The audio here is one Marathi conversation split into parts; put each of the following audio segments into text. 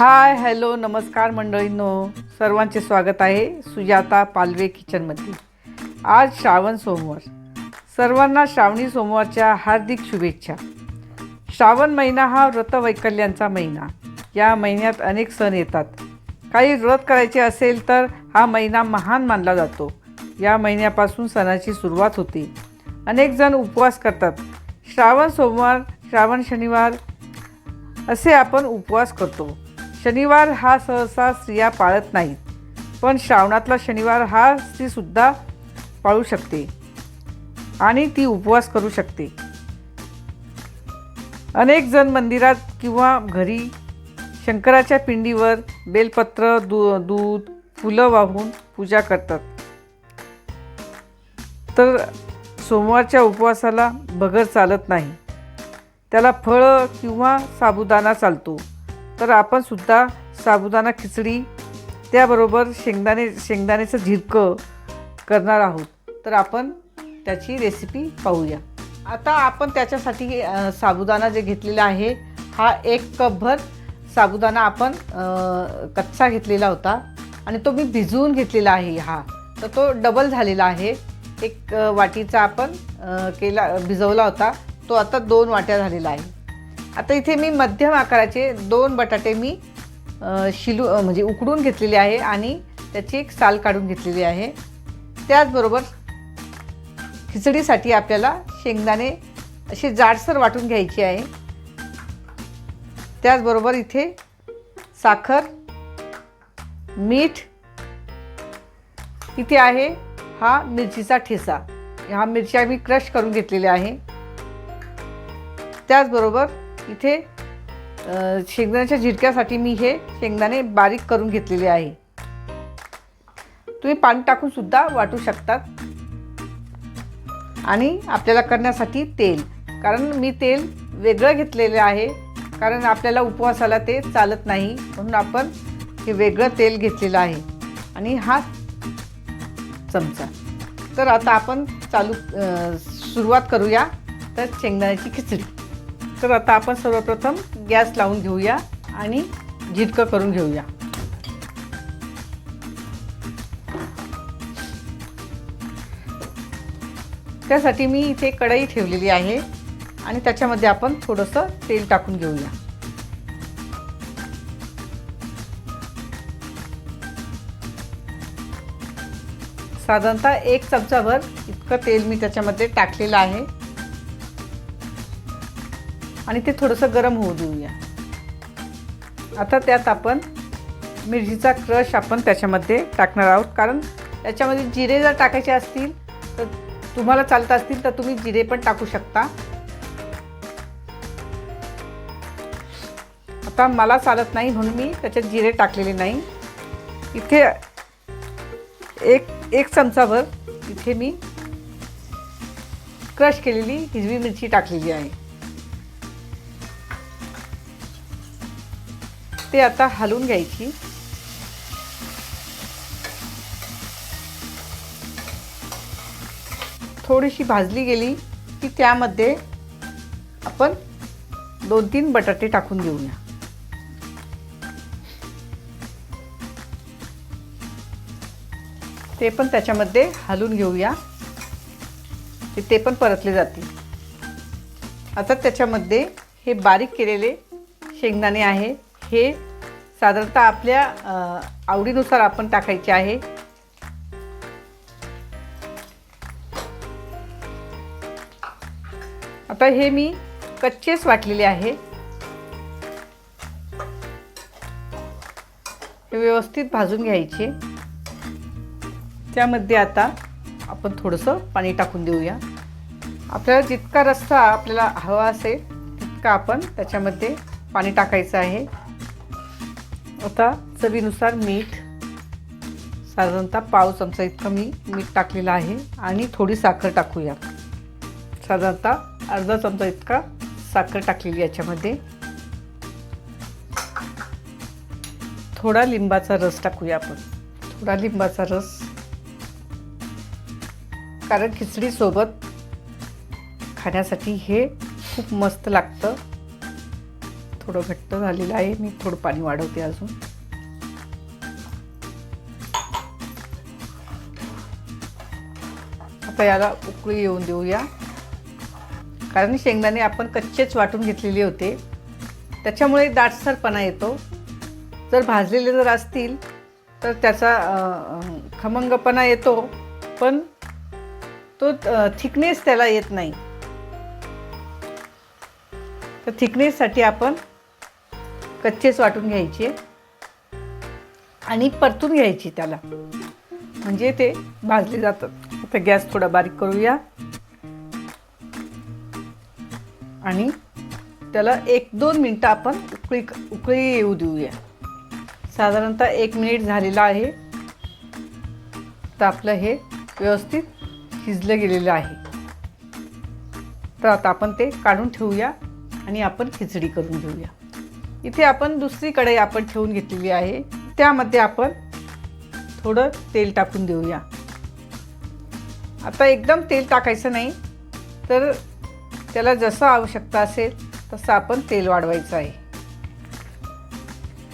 हाय हॅलो नमस्कार मंडळींनो. सर्वांचे स्वागत आहे सुजाता पालवे किचनमध्ये. आज श्रावण सोमवार. सर्वांना श्रावणी सोमवारच्या हार्दिक शुभेच्छा. श्रावण महिना हा व्रतवैकल्यांचा महिना. या महिन्यात अनेक सण येतात. काही व्रत करायचे असेल तर हा महिना महान मानला जातो. या महिन्यापासून सणाची सुरुवात होते. अनेक जण उपवास करतात. श्रावण सोमवार श्रावण शनिवार असे आपण उपवास करतो. शनिवार हा सहसा स्त्रिया पाळत नाहीत पण श्रावणातला शनिवार हा स्त्रीसुद्धा पाळू शकते आणि ती उपवास करू शकते. अनेक जण मंदिरात किंवा घरी शंकराच्या पिंडीवर बेलपत्र दू दूध फुलं वाहून पूजा करतात. तर सोमवारच्या उपवासाला भगर चालत नाही. त्याला फळं किंवा साबुदाणा चालतो. तर आपण सुद्धा साबुदाणा खिचडी त्याबरोबर शेंगदाणे शेंगदाण्याचं झिरकं करणार आहोत. तर आपण त्याची रेसिपी पाहूया. आता आपण त्याच्यासाठी साबुदाणा जे घेतलेला आहे हा एक कपभर साबुदाणा आपण कच्चा घेतलेला होता आणि तो मी भिजवून घेतलेला आहे हा. तर तो डबल झालेला आहे. एक वाटीचा आपण केला भिजवला होता. तो आता दोन वाट्या झालेला आहे. आता इथे मी मध्यम आकाराचे दोन बटाटे मी शिलू म्हणजे उकडून घेतलेले आहे आणि त्याची एक साल काढून घेतलेली आहे. त्याचबरोबर खिचडीसाठी आपल्याला शेंगदाणे असे जाडसर वाटून घ्यायची आहे. त्याचबरोबर इथे साखर मीठ इथे आहे हा मिरचीचा ठेसा. हा मिरच्या मी क्रश करून घेतलेल्या आहे. त्याचबरोबर इथे शेंगदाण्याच्या झिरक्यासाठी मी हे शेंगदाणे बारीक करून घेतलेले आहे. तुम्ही पाणी टाकून सुद्धा वाटू शकतात. आणि आपल्याला करण्यासाठी तेल. कारण मी तेल वेगळं घेतलेलं आहे. कारण आपल्याला उपवासाला ते चालत नाही. म्हणून आपण हे वेगळं तेल घेतलेलं आहे. आणि हा चमचा. तर आता आपण चालू सुरुवात करूया. तर शेंगदाण्याची खिचडी. तर आता आपण सर्वप्रथम गॅस लावून घेऊया आणि झिटकं करून घेऊया. त्यासाठी मी इथे कढई ठेवलेली आहे आणि त्याच्यामध्ये आपण थोडंसं तेल टाकून घेऊया. साधारणतः एक चमचाभर इतकं तेल मी त्याच्यामध्ये टाकलेलं आहे. आणि ते थोडंसं गरम होऊ देऊया. आता त्यात आपण मिरचीचा क्रश आपण त्याच्यामध्ये टाकणार आहोत. कारण त्याच्यामध्ये जिरे जर टाकायचे असतील तर तुम्हाला चालत असतील तर तुम्ही जिरे पण टाकू शकता. आता मला चालत नाही म्हणून मी त्याच्यात जिरे टाकलेले नाही. इथे एक एक चमचाभर इथे मी क्रश केलेली हिरवी मिरची टाकलेली आहे. ते आता हलवून घ्यायची. थोडीशी भाजली गेली की त्यामध्ये आपण दोन तीन बटाटे टाकून घेऊया ते पण त्याच्यामध्ये हलून घेऊया. ते पण परतले जातील. आता त्याच्यामध्ये हे बारीक केलेले शेंगदाणे आहे. हे साधारणतः आपल्या आवडीनुसार आपण टाकायचे आहे. आता हे मी कच्चेच वाटलेले आहे. हे व्यवस्थित भाजून घ्यायचे. त्यामध्ये आता आपण थोडंसं पाणी टाकून देऊया. आपल्याला जितका रस्सा आपल्याला हवा असेल तितका आपण त्याच्यामध्ये पाणी टाकायचं आहे. आता चवीनुसार मीठ साधारणतः पाव चमचा इतका मी मीठ टाकलेलं आहे आणि थोडी साखर टाकूया. साधारणतः अर्धा चमचा इतका साखर टाकलेली याच्यामध्ये. थोडा लिंबाचा रस टाकूया आपण. थोडा लिंबाचा रस. कारण खिचडीसोबत खाण्यासाठी हे खूप मस्त लागतं. थोडं घट्ट झालेलं आहे. मी थोडं पाणी वाढवते अजून. आता याला उकळी येऊन देऊया. कारण शेंगदाणे आपण कच्चेच वाटून घेतलेले होते. त्याच्यामुळे दाटसरपणा येतो. जर भाजलेले जर असतील तर त्याचा खमंगपणा येतो. पण तो थिकनेस त्याला येत नाही. तर थिकनेससाठी आपण कच्चेच वाटून घ्यायचे आणि परतून घ्यायची त्याला. म्हणजे ते भाजले जातात. आता गॅस थोडा बारीक करूया. आणि त्याला एक दोन मिनटं आपण उकळी उकळी येऊ देऊया. साधारणतः एक मिनिट झालेला आहे. तर आपलं हे व्यवस्थित शिजलं गेलेलं आहे. तर आता आपण ते काढून ठेवूया आणि आपण खिचडी करून घेऊया. इथे आपण दुसरी कढई आपण ठेवून घेतलेली आहे. त्यामध्ये आपण थोडं तेल टाकून देऊया. आता एकदम तेल टाकायचं नाही तर त्याला जसं आवश्यकता असेल तसं आपण तेल वाढवायचं आहे.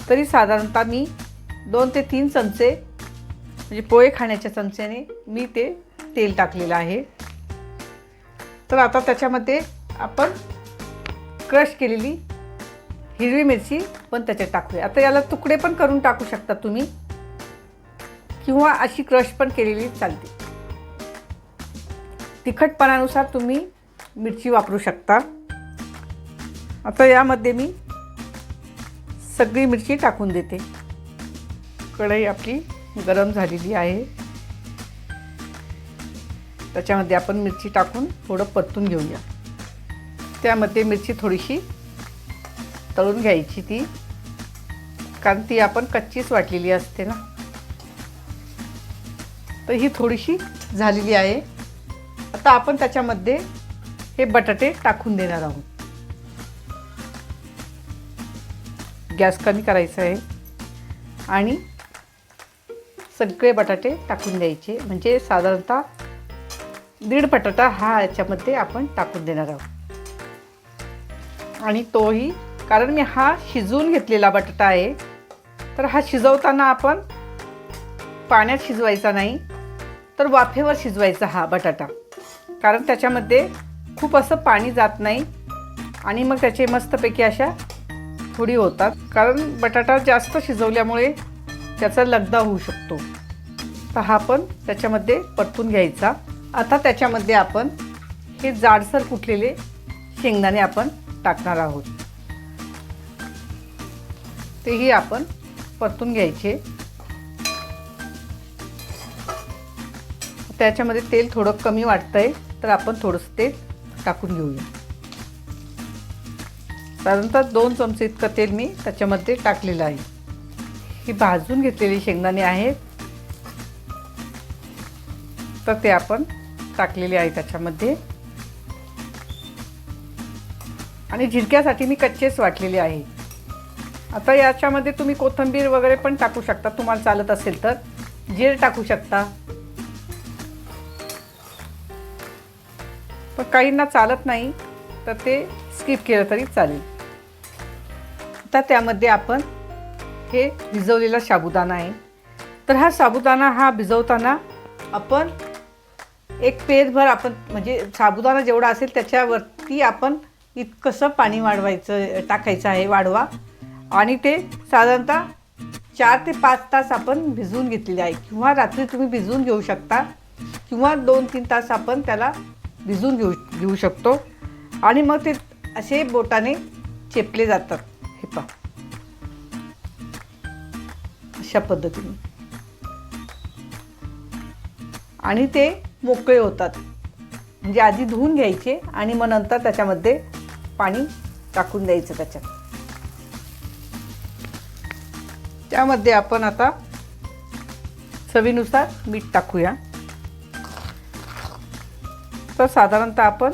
तरी साधारणतः मी दोन ते तीन चमचे म्हणजे पोहे खाण्याच्या चमच्याने मी ते तेल टाकलेलं आहे. तर आता त्याच्यामध्ये आपण क्रश केलेली हिरवी मिरची पण त्याच्यात टाकूया. आता याला तुकडे पण करून टाकू शकता तुम्ही. किंवा अशी क्रश पण केलेली चालते. तिखटपणानुसार तुम्ही मिरची वापरू शकता. आता यामध्ये मी सगळी मिरची टाकून देते. कढई आपली गरम झालेली आहे. त्याच्यामध्ये आपण मिरची टाकून थोडं परतून घेऊया. त्यामध्ये मिरची थोडीशी तळून घ्यायची ती. कारण ती आपण कच्चीच वाटलेली असते ना. तर ही थोडीशी झालेली आहे. आता आपण त्याच्यामध्ये हे बटाटे टाकून देणार आहोत. गॅस कमी करायचा आहे. आणि सगळे बटाटे टाकून द्यायचे. म्हणजे साधारणतः दीड बटाटा हा याच्यामध्ये आपण टाकून देणार आहोत. आणि तोही कारण मी हा शिजवून घेतलेला बटाटा आहे. तर हा शिजवताना आपण पाण्यात शिजवायचा नाही तर वाफेवर शिजवायचा हा बटाटा. कारण त्याच्यामध्ये खूप असं पाणी जात नाही आणि मग त्याचे मस्तपैकी अशा थोडी होतात. कारण बटाटा जास्त शिजवल्यामुळे त्याचा लगदा होऊ शकतो. तर हा पण त्याच्यामध्ये परतून घ्यायचा. आता त्याच्यामध्ये आपण हे जाडसर कुठलेले शेंगदाणे आपण टाकणार आहोत. तेही आपण परतून घ्यायचे. त्याच्यामध्ये तेल थोडं कमी वाटतंय तर आपण थोडंसं तेल टाकून घेऊया. साधारणतः दोन चमचे इतकं तेल मी त्याच्यामध्ये टाकलेलं आहे. ही भाजून घेतलेली शेंगदाणे आहेत. तर ते आपण टाकलेले आहे त्याच्यामध्ये. आणि झिरक्यासाठी मी कच्चेच वाटलेले आहे. आता याच्यामध्ये तुम्ही कोथिंबीर वगैरे पण टाकू शकता. तुम्हाला चालत असेल तर. जीर टाकू शकता. पण काहींना चालत नाही तर ते स्किप केलं तरी चालेल. आता त्यामध्ये आपण हे भिजवलेला साबुदाणा आहे. तर हा साबुदाणा हा भिजवताना आपण एक पेजभर आपण म्हणजे साबुदाणा जेवढा असेल त्याच्यावरती आपण इतकंसं पाणी वाढवायचं टाकायचं आहे वाढवा. आणि ते साधारणतः चार ते पाच तास आपण भिजवून घेतलेले आहे. किंवा रात्री तुम्ही भिजवून घेऊ शकता. किंवा दोन तीन तास आपण त्याला भिजवून घेऊ घेऊ शकतो. आणि मग ते असे बोटाने चेपले जातात. हे पहा. अशा पद्धतीने. आणि ते मोकळे होतात. म्हणजे आधी धुवून घ्यायचे आणि मग नंतर त्याच्यामध्ये पाणी टाकून द्यायचं त्याच्यात. त्यामध्ये आपण आता चवीनुसार मीठ टाकूया. तर साधारणतः आपण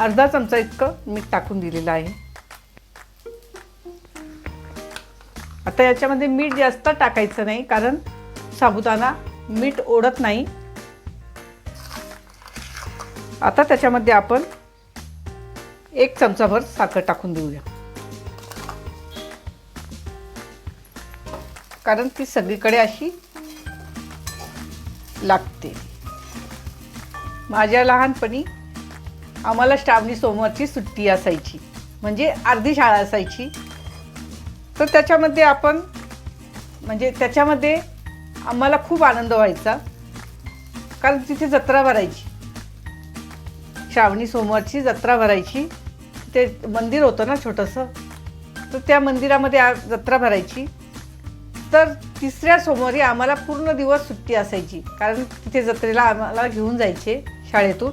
अर्धा चमचा इतकं मीठ टाकून दिलेलं आहे. आता याच्यामध्ये मीठ जास्त टाकायचं नाही कारण साबुदाणा मीठ ओढत नाही. आता त्याच्यामध्ये आपण एक चमचाभर साखर टाकून देऊया. कारण ती सगळीकडे अशी लागते. माझ्या लहानपणी आम्हाला श्रावणी सोमवारची सुट्टी असायची. म्हणजे अर्धी शाळा असायची. तर त्याच्यामध्ये आपण म्हणजे त्याच्यामध्ये आम्हाला खूप आनंद व्हायचा. कारण तिथे जत्रा भरायची. श्रावणी सोमवारची जत्रा भरायची. ते मंदिर होतं ना छोटंसं. तर त्या मंदिरामध्ये जत्रा भरायची. तर तिसऱ्या सोमवारी आम्हाला पूर्ण दिवस सुट्टी असायची. कारण तिथे जत्रेला आम्हाला घेऊन जायचे शाळेतून.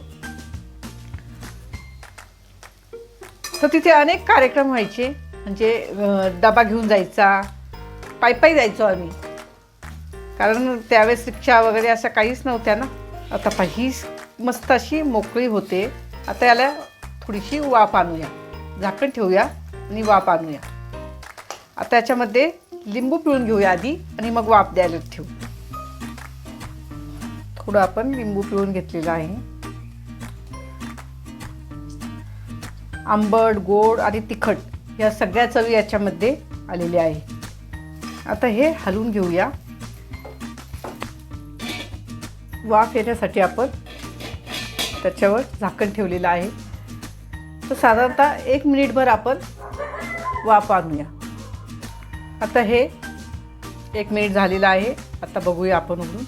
तर तिथे अनेक कार्यक्रम व्हायचे. म्हणजे डबा घेऊन जायचा. पायी पायी जायचो आम्ही. कारण त्यावेळेस रिक्षा वगैरे अशा काहीच नव्हत्या ना. आता पाही मस्त अशी मोकळी होते. आता याला थोडीशी वाफ आणूया. झाकण ठेवूया आणि वाफ आणूया. आता याच्यामध्ये लिंबू पिळून घेऊया आधी आणि मग वाफ द्यायला ठेवू. थोडं आपण लिंबू पिळून घेतलेलं आहे. आंबट गोड आणि तिखट या सगळ्या चवी याच्यामध्ये आलेल्या आहे. आता हे हलवून घेऊया. वाफ येण्यासाठी आपण त्याच्यावर झाकण ठेवलेलं आहे. तर साधारणतः एक मिनिटभर आपण वाफ आणूया. आता हे एक मिनिट झालेलं आहे. आता बघूया आपण उघडून.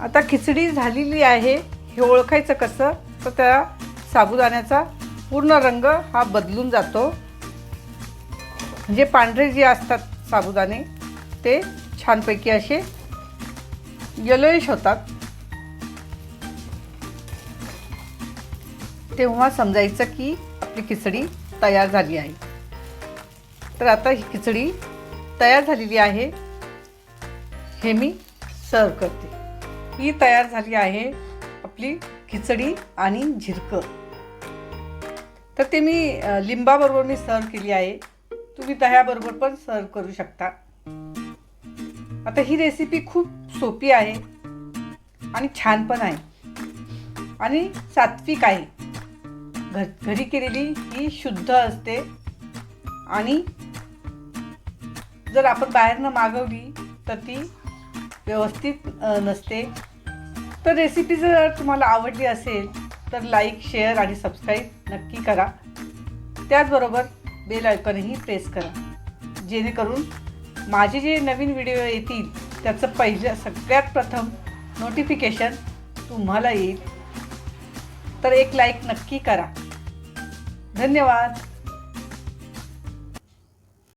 आता खिचडी झालेली आहे. हे ओळखायचं कसं? तर त्या साबुदाण्याचा पूर्ण रंग हा बदलून जातो. म्हणजे पांढरे जे असतात साबुदाणे ते छानपैकी असे यलोईश होतात. तेव्हा समजायचं की आपली खिचडी तयार झाली आहे. तर आता ही खिचडी तयार झालेली आहे. हे मी सर्व करते. ही तयार झाली आहे आपली खिचडी आणि झिरकं. तर ते मी लिंबाबरोबर मी सर्व केली आहे. तुम्ही दह्याबरोबर पण सर्व करू शकता. आता ही रेसिपी खूप सोपी आहे आणि छान पण आहे. आणि सात्विक आहे. घर घरी केलेली ही शुद्ध असते. आणि जर आपण बाहेरनं मागवली तर ती व्यवस्थित नसते. तर रेसिपी जर तुम्हाला आवडली असेल तर लाईक शेअर आणि सबस्क्राईब नक्की करा. त्याचबरोबर बेल आयकॉनही प्रेस करा. जेणेकरून माझे जे नवीन व्हिडिओ येतील त्याचं पहिलं सगळ्यात प्रथम नोटिफिकेशन तुम्हाला येईल. तर एक लाईक नक्की करा. धन्यवाद